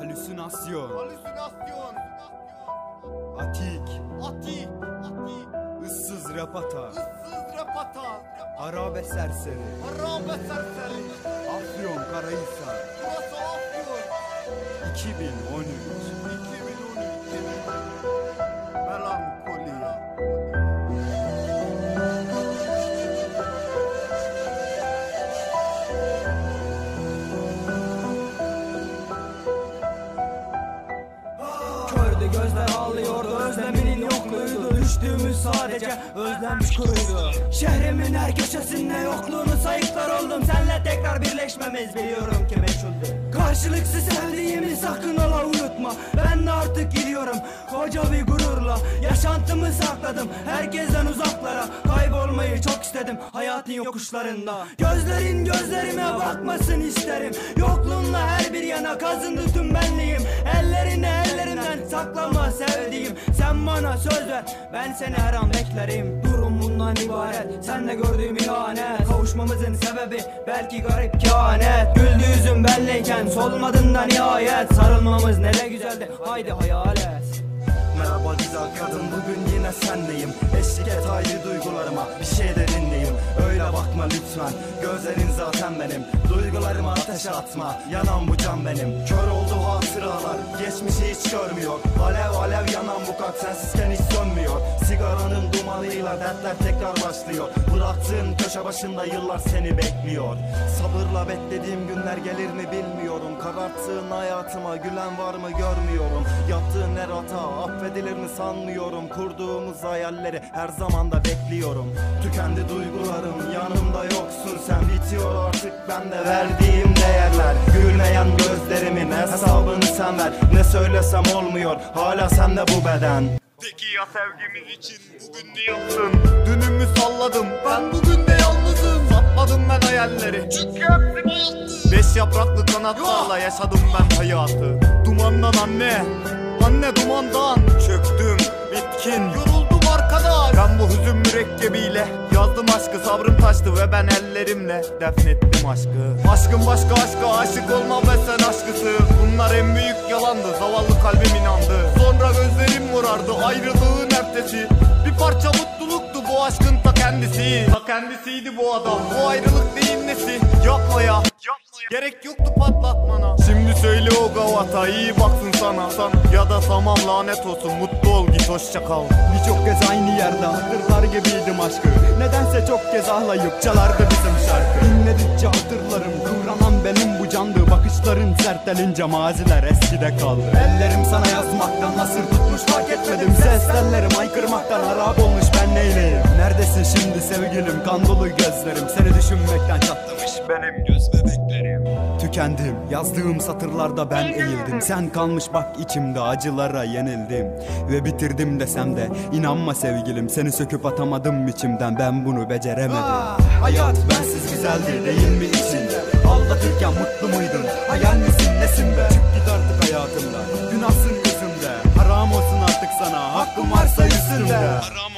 Halüsinasyon Halüsinasyon. Atik Atik. Atik. ıssız rapata Issız repata. Arabe serseri Harabe serseri. Afyon Karahisar Burası Afyon. 2013 2013. Kördü gözler ağlıyordu özleminin yokluğuydu. Düştüğümüz sadece özlenmiş kuruydu Şehrimin her köşesinde yokluğunu sayıklar oldum. Senle tekrar birleşmemiz biliyorum ki meçhuldü Karşılıksız sevdiğimi sakın ola unutma. Ben de artık gidiyorum koca bir gururla. Yaşantımı sakladım herkesten uzaklara. Kaybolmayı çok istedim hayatın yokuşlarında. Gözlerin gözlerime bakmasın isterim. Yokluğunla her bir yana kazındı tüm benliğim saklama sevdiğim. Sen bana söz ver ben seni her an beklerim. Durum bundan ibaret sen de gördüğüm ihanet Kavuşmamızın sebebi belki garip kehanet. Güldü yüzüm benleyken solmadın da nihayet. Sarılmamız ne güzeldi haydi hayal et Merhaba güzel kadın bugün yine sendeyim. Eşlik et haydi duygularıma bir şey de dinleyeyim Öyle bakma lütfen gözlerin zaten benim. Duygularımı ateşe atma. Yanan bu can benim. Kör oldu hatıralar. Geçmişi hiç görmüyor. Alev alev yanan bu kalp sensizken hiç sönmüyor. Sigaranın dumanıyla dertler tekrar başlıyor. Bıraktığın köşe başında yıllar seni bekliyor. Sabırla beklediğim günler gelir mi bilmiyorum. Kararttığın hayatıma gülen var mı görmüyorum. Yaptığın her hata affedilir mi sanmıyorum. Kurduğumuz hayalleri her zaman da bekliyorum. Tükendi duygularım yanımda yoksun sen Bitiyor artık bende verdiğim değerler. Gülmeyen gözlerimin hesabını sen ver. Ne söylesem olmuyor hala sende bu beden. Peki ya sevgimiz için bugün ne yaptın? Dünümü salladım ben bugün de yalnızım. Satmadım ben hayalleri. Çünkü hepsini yıktım Beş yapraklı kanatlarla yaşadım ben hayatı. Dumandan anne, anne dumandan Çöktüm, bitkin, yoruldum Ben bu hüzün mürekkebiyle yazdım aşkı Sabrım taştı ve ben ellerimle defnettim aşkı. Aşkın başka aşka aşık olma ve sen aşkısı Bunlar en büyük yalandı zavallı kalbim inandı. Sonra gözlerim morardı ayrılığın ertesi. Bir parça mutluluktu bu aşkın ta kendisi. Ta kendisiydi bu adam bu ayrılık değil nesi? Yapma ya Gerek yoktu Şimdi söyle o gavata iyi baksın sana, sana. Ya da tamam lanet olsun mutlu ol git hoşça kal. Birçok kez aynı yerde hatırlar gibiydim aşkı. Nedense çok kez ağlayıp çalardı bizim şarkı. Dinledikçe hatırlarım kıvranan benim bu candı. Bakışların sertelince maziler eskide kaldı. Ellerim sana yazmaktan nasır tutmuş fark etmedim. Ses tellerim aykırmaktan harap olmuş ben neyleyim? Neredesin şimdi sevgilim? Kan dolu gözlerim. Seni düşünmekten çatlamış benim tükendim. Yazdığım satırlarda ben eğildim. Sen kalmış bak içimde acılara yenildim. Ve bitirdim desem de inanma sevgilim Seni söküp atamadım içimden ben bunu beceremedim. Aa, Hayat bensiz güzeldi değil mi içinde? Aldatırken mutlu muydun? Hayal misin nesin be? Çık git artık hayatımdan. Günahsın yüzümde Haram olsun artık sana. Hakkım varsa yüzünde. Haram